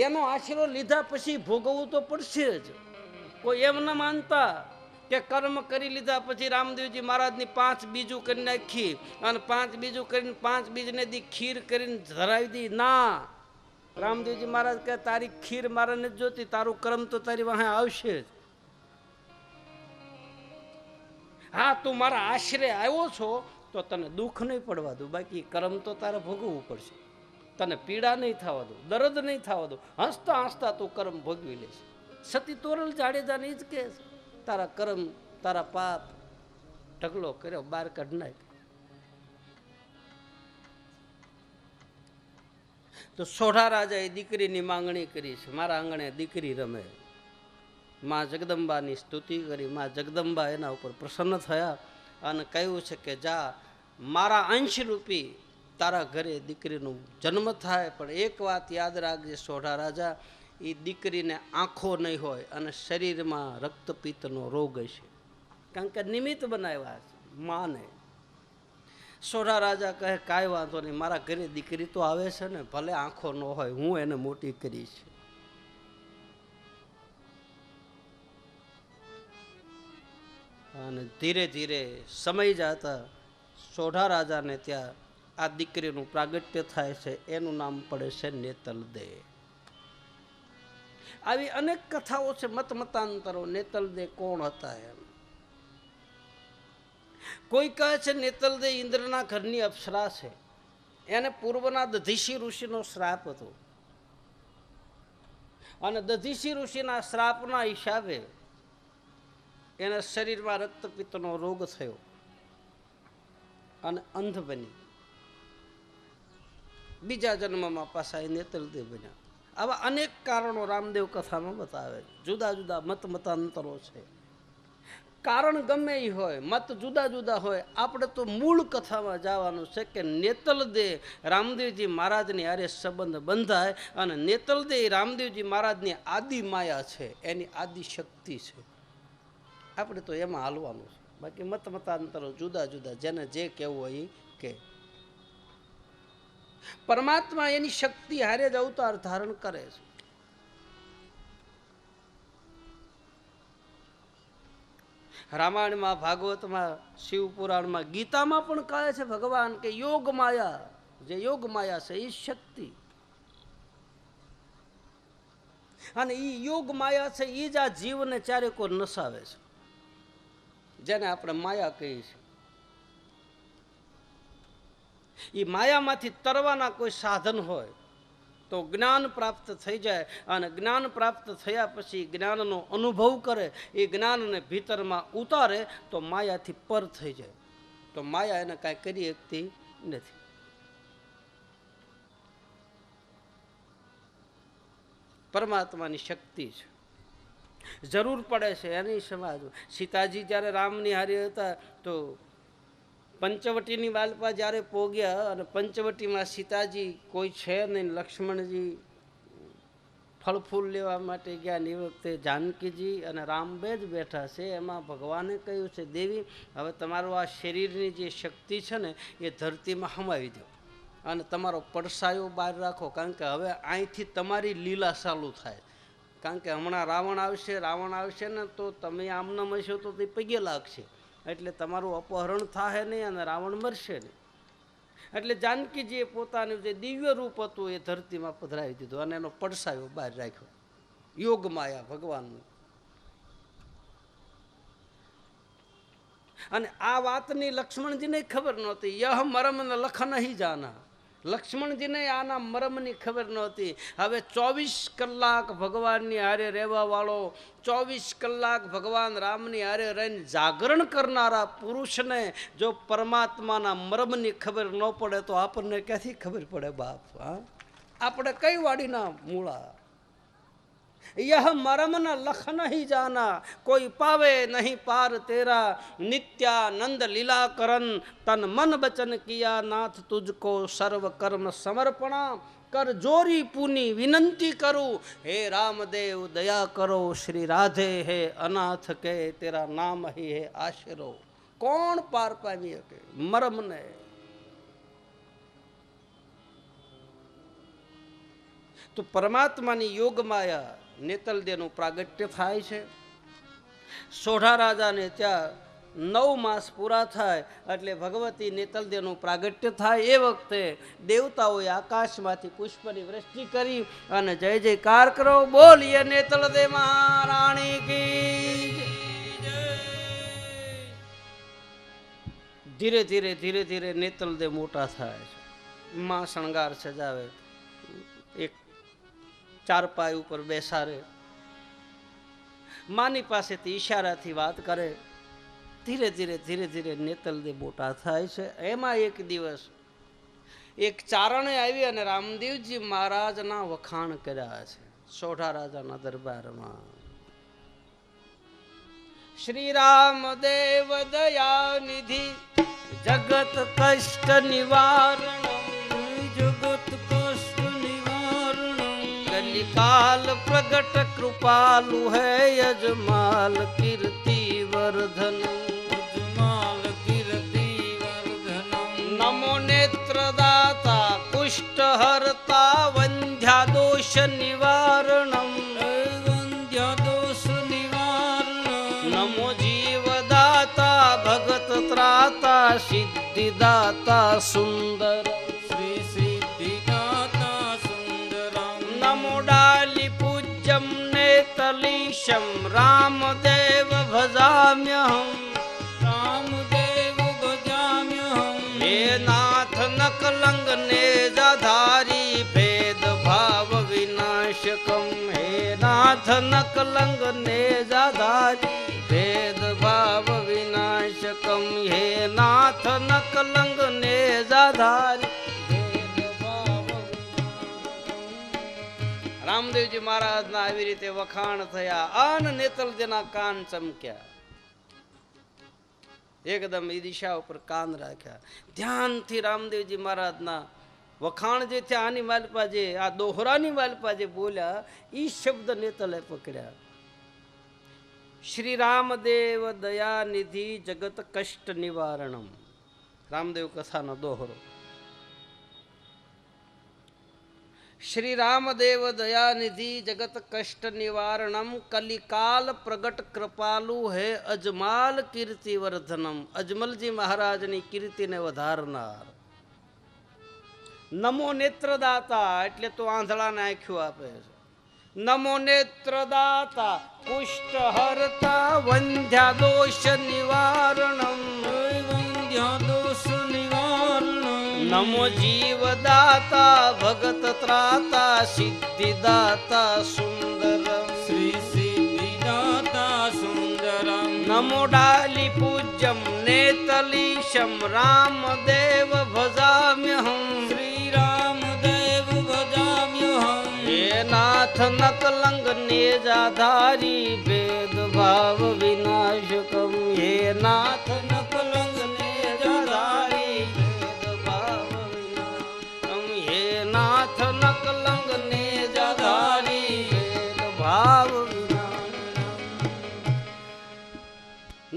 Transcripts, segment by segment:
એનો આશરો લીધા પછી ભોગવવું તો પડશે જ. કોઈ એમ ન માનતા કે કર્મ કરી લીધા પછી રામદેવજી મહારાજની પાંચ બીજું કરી નાખી અને પાંચ બીજું કરીને પાંચ બીજને દી ખીર કરીને ધરાવી દી. ના. રામદેવજી મહારાજ કહે, તારી ખીર મારે નથી જોતી, તારું કર્મ તો તારી વાહે આવશે જ. હા, તું મારા આશરે આવ્યો છો, તો તને દુઃખ નહીં પડવા દઉં. બાકી કર્મ તો તારે ભોગવવું પડશે. તને પીડા નહીં થવા દઉં દર્દ નહીં થવા દઉં હસતા હસતા તું કર્મ ભોગવી લેશ. સતી તોરલ જાડેજાને જ કે તારા કર્મ, તારા પાપ ઢગલો કર્યો, બાર કાઢ નાખ. તો સોઢા રાજાએ દીકરીની માંગણી કરી છે, મારા આંગણે દીકરી રમે. માં જગદંબાની સ્તુતિ કરી, માં જગદંબા એના ઉપર પ્રસન્ન થયા અને કહ્યું છે કે, જા, મારા અંશરૂપી તારા ઘરે દીકરીનું જન્મ થાય, પણ એક વાત યાદ રાખજે સોઢા રાજા એ દીકરીને આંખો નહીં હોય અને શરીરમાં રક્તપિત્તનો રોગ હશે. કારણ કે નિમિત્ત બનાવ્યા છે, માને. સોઢા રાજા કહે, કાંઈ વાંધો નહીં, મારા ઘરે દીકરી તો આવે છે ને, ભલે આંખો ન હોય, હું એને મોટી કરીશ. અને ધીરે ધીરે સમય જતા સોઢા રાજાને ત્યાં આ દીકરીનું પ્રાગટ્ય થાય છે, એનું નામ પડે છે નેતલ દે. આવી અનેક કથાઓ છે મત મતાંતરો નેતલ દે કોણ હતા એમ? કોઈ કહે છે, નેતલ દે ઇન્દ્રના ઘરની અપ્સરા છે. એને પૂર્વના દધીશી ઋષિનો શ્રાપ હતો. અને દધીશી ઋષિના શ્રાપના હિસાબે એના શરીરમાં રક્તપિત્તનો રોગ થયો અને અંધ બની. બીજા જન્મમાં પાછા એ નેતલદેવ બન્યા. આવા અનેક કારણો રામદેવ કથામાં બતાવે જુદા જુદા મત મતાંતરો છે. કારણ ગમે એ હોય, મત જુદા જુદા હોય, આપણે તો મૂળ કથામાં જવાનું છે કે નેતલદે રામદેવજી મહારાજની આરે સંબંધ બંધાય અને નેતલદે રામદેવજી મહારાજની આદિ માયા છે, એની આદિ શક્તિ છે. આપણે તો એમાં હાલવાનું છે. બાકી મત મતાંતરો જુદા જુદા, જેને જે કહેવું હોય એ કે પરમાત્મા એની શક્તિ હારે જ અવતાર ધારણ કરે છે. રામાયણમાં, ભાગવતમાં શિવ પુરાણમાં ગીતામાં પણ કહે છે ભગવાન કે યોગ માયા, જે યોગ માયા છે એ શક્તિ. અને એ યોગ માયા છે એ જ આ જીવને ચારે કોર નસાવે છે. જેને આપણે માયા કહીએ છીએ. એ માયામાંથી તરવાના કોઈ સાધન હોય તો જ્ઞાન પ્રાપ્ત થઈ જાય અને જ્ઞાન પ્રાપ્ત થયા પછી જ્ઞાનનો અનુભવ કરે એ જ્ઞાનને ભીતરમાં ઉતારે તો માયાથી પર થઈ જાય. તો માયા એને કાંઈ કરી શકતી નથી. પરમાત્માની શક્તિ છે. જરૂર પડે છે એની સમાજ. સીતાજી જ્યારે રામની હારી હતા તો પંચવટીની વાલપા જ્યારે પોગ્યા અને પંચવટીમાં સીતાજી કોઈ છે નહીં, લક્ષ્મણજી ફળ ફૂલ લેવા માટે ગયા વખતે જાનકીજી અને રામબે જ બેઠા છે. એમાં ભગવાને કહ્યું છે, દેવી, હવે તમારું આ શરીરની જે શક્તિ છે ને, એ ધરતીમાં હમાવી દો અને તમારો પડસાયો બહાર રાખો, કારણ કે હવે અહીંથી તમારી લીલા ચાલુ થાય. કારણ કે હમણાં રાવણ આવશે રાવણ આવશે ને તો તમે આમનામ હશો તો તે પગે લાગશે. એટલે તમારું અપહરણ થાય નહીં અને રાવણ મરશે નહીં. એટલે જાનકીજીએ પોતાનું જે દિવ્ય રૂપ હતું એ ધરતીમાં પધરાવી દીધું અને એનો પડસાયો બહાર રાખ્યો. યોગ માયા ભગવાનનું. અને આ વાતની લક્ષ્મણજીને ખબર નહોતી, યહ મરમ લખ નહીં જાના. લક્ષ્મણજીને આના મરમની ખબર નહોતી. હવે ચોવીસ કલાક ભગવાનની હારે રહેવા વાળો, ચોવીસ કલાક ભગવાન રામની હારે રહીને જાગરણ કરનારા પુરુષને જો પરમાત્માના મરમની ખબર ન પડે તો આપણને ક્યાંથી ખબર પડે બાપ, હા? આપણે કઈ વાડીના મૂળા? यह मरम न लख नहीं जाना। कोई पावे नहीं पार तेरा। नित्यानंद लीला करन तन मन बचन किया। नाथ तुझको सर्व कर्म समर्पणा। कर जोरी पुनी विनंती करू। हे रामदेव, दया करो। श्री राधे, हे अनाथ के तेरा नाम ही है आशरो कौन पार पामिय के मरम ने। तो परमात्मा ने योग माया નેતલદેનું પ્રાગટ્ય થાય છે. સોઢા રાજાને ત્યાં નવ માસ પૂરા થાય એટલે ભગવતી નેતલદેનું પ્રાગટ્ય થાય એ વખતે દેવતાઓએ આકાશમાંથી પુષ્પની વૃષ્ટિ કરી અને જય જયકાર કરો. બોલીએ નેતલદે મહારાણી કી. ધીરે ધીરે ધીરે ધીરે નેતલદે મોટા થાય છે. માં શણગાર સજાવે. એક ચારપાઈ ઉપર બેસાડે. માની પાસેથી ઈશારાથી વાત કરે. ધીરે ધીરે ધીરે ધીરે નેતલદે મોટા થાય છે. એમાં એક દિવસ એક ચારણે આવી અને રામદેવજી મહારાજના વખાણ કર્યા છે. સોઢા રાજાના દરબારમાં. શ્રી રામ દેવ દયા નિધિ જગત કષ્ટ નિવારણ काल प्रगट कृपालु है यजमाल कीर्ति वर्धन यजमाल कीर्ति वर्धन नमो नेत्रदाता पुष्टहर्ता वन्ध्यादोष निवारणं वन्ध्यादोष निवारण नमो जीवदाता भगत सिद्धिदाता सुन्दर નેતલીશમ રામદેવ ભજામ્યહમ રામદેવ ભજામ્યહમ હે નાથ નકલંગ ને જાધારી ભેદ ભાવ વિનાશકમ હે નાથ નકલંગ ને જાધારી ભેદ રામદેવજી મહારાજના આવી રીતે વખાણ થયા. અન નેતલજીના કાન ચમક્યા. એકદમ એ દિશા ઉપર કાન રાખ્યા. ધ્યાનથી રામદેવજી મહારાજના વખાણ જે થયા, આની માલપા જે, આ દોહરાની માલપા જે બોલ્યા એ શબ્દ નેતલે પકડ્યા. શ્રી રામદેવ દયા નિધિ જગત કષ્ટ નિવારણમ. રામદેવ કથાનો દોહરો. શ્રી રામદેવ દયાનિધિ જગત કષ્ટ નિવારણમ કલિકાલ પ્રગટ કૃપાલુ હે અજમાલ કીર્તિ વર્ધનમ અજમલજી મહારાજની કીર્તિને વધારનાર નમો નેત્રદાતા એટલે તો આંધળાને આંખ્યું આપે છે નમો નેત્રદાતા પુષ્ટ હરતા વંધ્યા દોષ નિવારણમ વંધ્યા દોષ નમો જીવદાતા ભગત ત્રાતા સિદ્ધિદાતા સુંદરમ શ્રી સિદ્ધિદાતા સુંદરમ નમો ડાલી પૂજ્યમ નેતલીશમ રામદેવ ભજામ્યહમ શ્રી રામદેવ ભજામ્યહમ હે નાથ નકલંગ નેજાધારી ભેદ ભાવ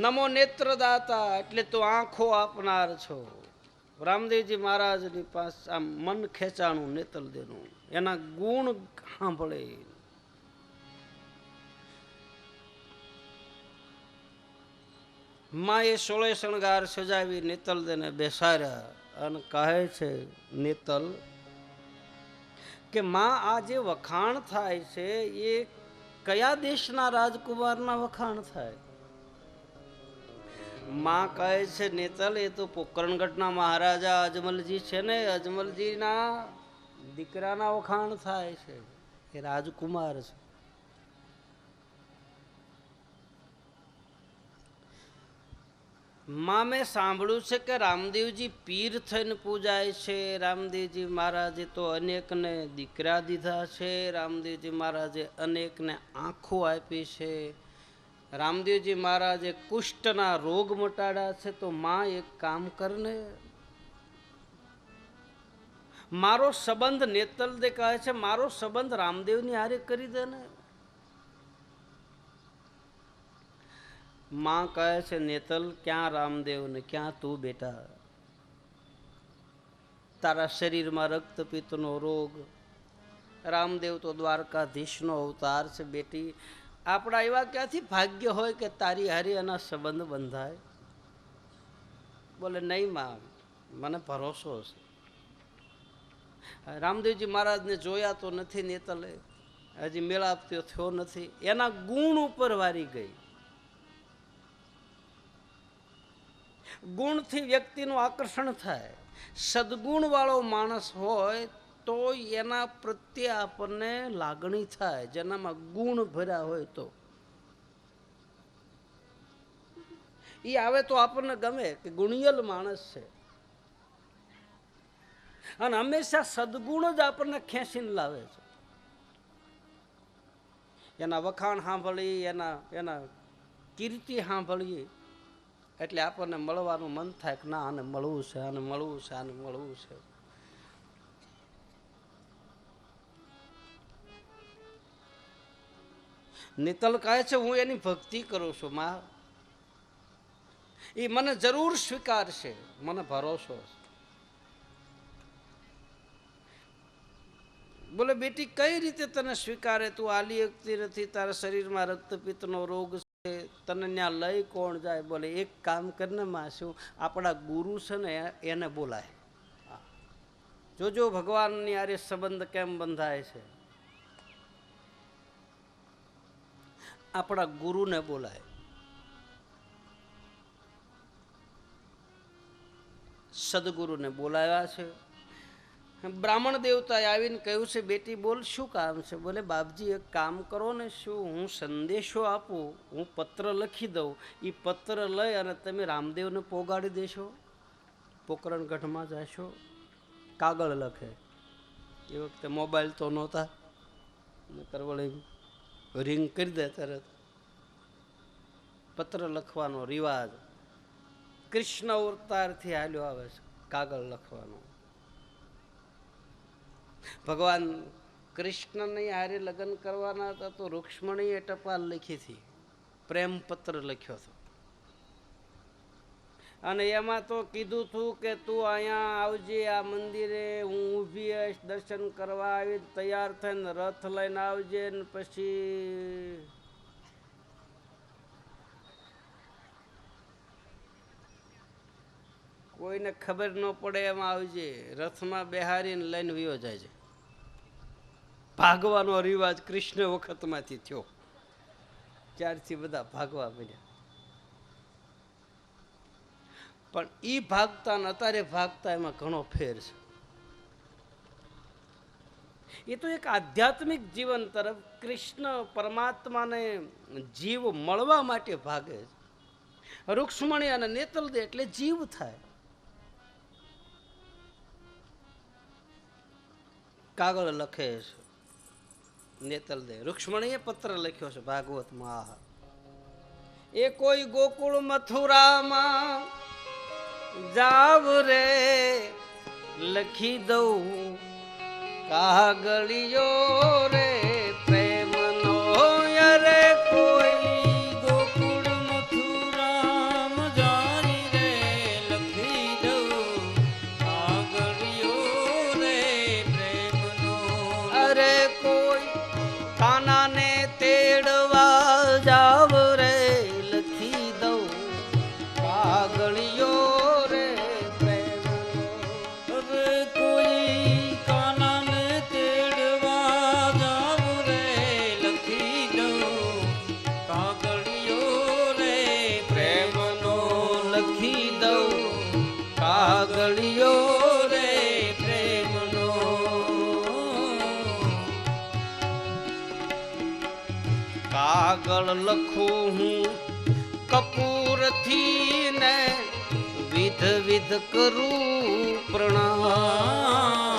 નમો નેત્રદાતા એટલે તો આંખો આપનાર છો. રામદેવજી મહારાજની પાસે આમ મન ખેંચાણું નેતલદેનું એના ગુણ સાંભળે. માએ સોળે શણગાર સજાવી નેતલદેને બેસાડ્યા અને કહે છે, નેતલ, કે માં આ જે વખાણ થાય છે, એ કયા દેશના રાજકુમારના વખાણ થાય? માં કહે છે નેતલ એ તો પોકરણગઢના મહારાજા અજમલજી છે ને, અજમલજીના દીકરાના વખાણ થાય છે. એ રાજકુમાર છે. માં, મેં સાંભળ્યું છે કે રામદેવજી પીર થઈને પૂજાય છે. રામદેવજી મહારાજે તો અનેકને દીકરા દીધા છે. રામદેવજી મહારાજે અનેકને આંખો આપી છે. રામદેવજી મહારાજે કુષ્ટના રોગ મટાડ્યા છે, તો માં એક કામ કરને. મારો સંબંધ નેતલ દે કહે છે, મારો સંબંધ રામદેવની હારે કરી દે ને માં કહે છે, નેતલ, ક્યાં રામદેવ ને ક્યાં તું બેટા? તારા શરીરમાં રક્તપિત્તનો રોગ. રામદેવ તો દ્વારકાધીશનો અવતાર છે બેટી. આપણા એવા ક્યાંથી ભાગ્ય હોય કે તારી હારી એના સંબંધ બંધાય? બોલે, નહીં માં, મને ભરોસો છે. રામદેવજી મહારાજને જોયા તો નથી નેતલે. હજી મેળાપ થયો નથી. એના ગુણ ઉપર વારી ગઈ. ગુણથી વ્યક્તિનું આકર્ષણ થાય. સદગુણ વાળો માણસ હોય તો એના પ્રત્યે આપણને લાગણી થાય, જેનામાં ગુણ ભર્યા હોય તો. એ આવે તો આપણને ગમે કે ગુણિયલ માણસ છે. અને હંમેશા સદગુણ જ આપણને ખેંચીને લાવે છે. એના વખાણ સાંભળી એના એના કીર્તિ સાંભળીએ, એટલે આપણને મળવાનું મન થાય કે ના, આને મળવું છે, આને મળવું છે, આને મળવું છે. નિતલ કહે છે, હું એની ભક્તિ કરું છું, મા. એ મને જરૂર સ્વીકારશે, મને ભરોસો બોલે, બેટી, કઈ રીતે તને સ્વીકારે? તું આલી એકતી નથી, તારા શરીરમાં રક્તપિત્તનો રોગ છે, તને ત્યાં લઈ કોણ જાય? બોલે, એક કામ કરીને માં શું આપણા ગુરુ છે ને, એને બોલાય. જોજો, ભગવાનની આરે સંબંધ કેમ બંધાય છે? આપણા ગુરુને બોલાય. સદગુરુને બોલાવ્યા છે. બ્રાહ્મણ દેવતાએ આવીને કહ્યું છે, બેટી, બોલ, શું કામ છે? બોલે, બાપજી, એક કામ કરો ને શું હું સંદેશો આપું, હું પત્ર લખી દઉં એ પત્ર લઈ અને તમે રામદેવને પોગાડી દેશો. પોકરણગઢમાં જશો, કાગળ લખે. એ વખતે મોબાઈલ તો નહોતા. નકર વળી રિંગ કરી દે તરત. પત્ર લખવાનો રિવાજ. કૃષ્ણ અવતારથી હાલ્યો આવે છે, કાગળ લખવાનો. ભગવાન કૃષ્ણને હારે લગ્ન કરવાના હતા તો રૂક્ષ્મણીએ ટપાલ લખી હતી. પ્રેમ પત્ર લખ્યો હતો. અને એમાં તો કીધું હતું કે તું અહીંયા આવજે આ મંદિરે, હું ઊભી હઈશ દર્શન કરવા આવી તૈયાર થઈને રથ લઈને આવજે ને પછી કોઈને ખબર ન પડે એમાં આવજે. રથમાં બેહારીને લઈને વિયો જાય છે. ભાગવાનો રિવાજ કૃષ્ણ વખતમાંથી થયો. ત્યારથી બધા ભાગવા મળ્યા પણ એ ભાગતા ને અત્યારે ભાગતા એમાં ઘણો ફેર છે. એ તો એક આધ્યાત્મિક જીવન તરફ કૃષ્ણ પરમાત્માને જીવ મળવા માટે ભાગે છે. રૂક્ષ્મણી અને નેતલ દે એટલે જીવ થાય. કાગળ લખે છે. નેતલ દે. રૂક્ષ્મણીએ પત્ર લખ્યો છે, ભાગવતમાં આ એ કોઈ ગોકુળ મથુરામાં જાવ રે લખી દઉં કાગળિયો કાગળ લખું હું કપૂરથી ને વિધ વિધ કરું પ્રણામ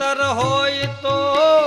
ખેતર હોય તો